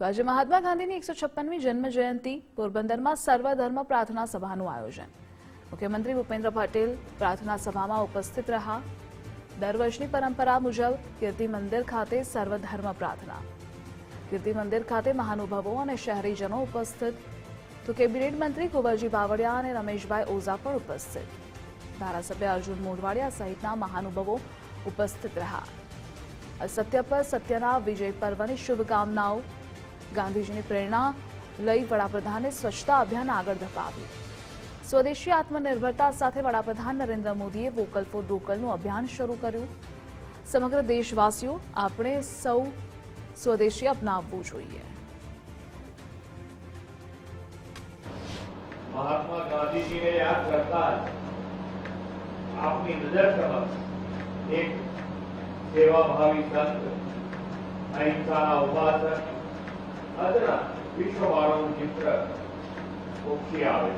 તો આજે મહાત્મા ગાંધીની એકસો છપ્પનમી જન્મ જયંતિ પોરબંદરમાં સર્વધર્મ પ્રાર્થના સભાનું આયોજન. મુખ્યમંત્રી ભૂપેન્દ્ર પટેલ પ્રાર્થના સભામાં ઉપસ્થિત રહ્યા. દર વર્ષની પરંપરા મુજબ કીર્તિ મંદિર ખાતે સર્વધર્મ પ્રાર્થના. કીર્તિ મંદિર ખાતે મહાનુભાવો અને શહેરીજનો ઉપસ્થિત. તો કેબિનેટ મંત્રી કુંવરજી બાવળિયા અને રમેશભાઈ ઓઝા પણ ઉપસ્થિત. ધારાસભ્ય અર્જુન મોઢવાડિયા સહિતના મહાનુભાવો ઉપસ્થિત રહ્યા. અસત્ય પર સત્યના વિજય પર્વની શુભકામનાઓ ગાંધીજીની પ્રેરણા લઈ વડાપ્રધાને સ્વચ્છતા અભિયાન આગળ ધપાવ્યું સ્વદેશી આત્મનિર્ભરતા સાથે વડાપ્રધાન નરેન્દ્ર મોદીએ વોકલ ફોર લોકલનું અભિયાન શરૂ કર્યું સમગ્ર દેશવાસીઓ આપણે સૌ સ્વદેશી અપનાવવું જોઈએ મહાત્મા ગાંધીજીને યાદ કરતા જ આપની નજર સમક્ષ એક સેવાભાવી સંત અહિંસાના ઉપાસક અદના વિશ્વવાળાનું ચિત્ર ઉપસી આવે.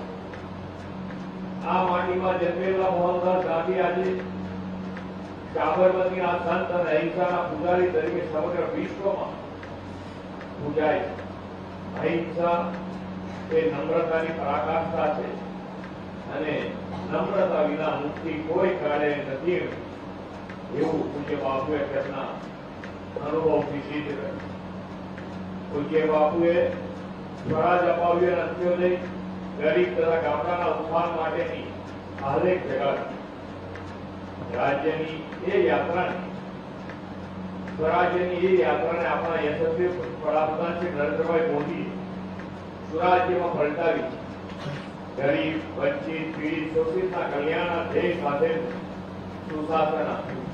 આ માટીમાં જન્મેલા મોહનદાસ ગાંધી આજે સાબરમતીના સંત અને અહિંસાના પૂજારી તરીકે સમગ્ર વિશ્વમાં પૂજાય અહિંસા એ નમ્રતાની પરાકાષ્ઠા છે અને નમ્રતા વિના મુક્તિ કોઈ કાળે નથી એવું પૂજ્ય બાપુએ તેમના અનુભવથી સિદ્ધ કર્યું પૂજ્ય બાપુએ સ્વરાજ અપાવ્યું અને ગરીબ તથા ગામડાના ઉત્થાન માટેની આલેખ જગાડી રાજ્યની એ યાત્રાને, સ્વરાજ્યની એ યાત્રાને આપણા યશસ્વી વડાપ્રધાન શ્રી નરેન્દ્રભાઈ મોદી સુરાજ્યમાં પલટાવી ગરીબ, વંચિત, પીડિત, શોષિતના કલ્યાણના ધ્યેય સાથે સુશાસન આપ્યું.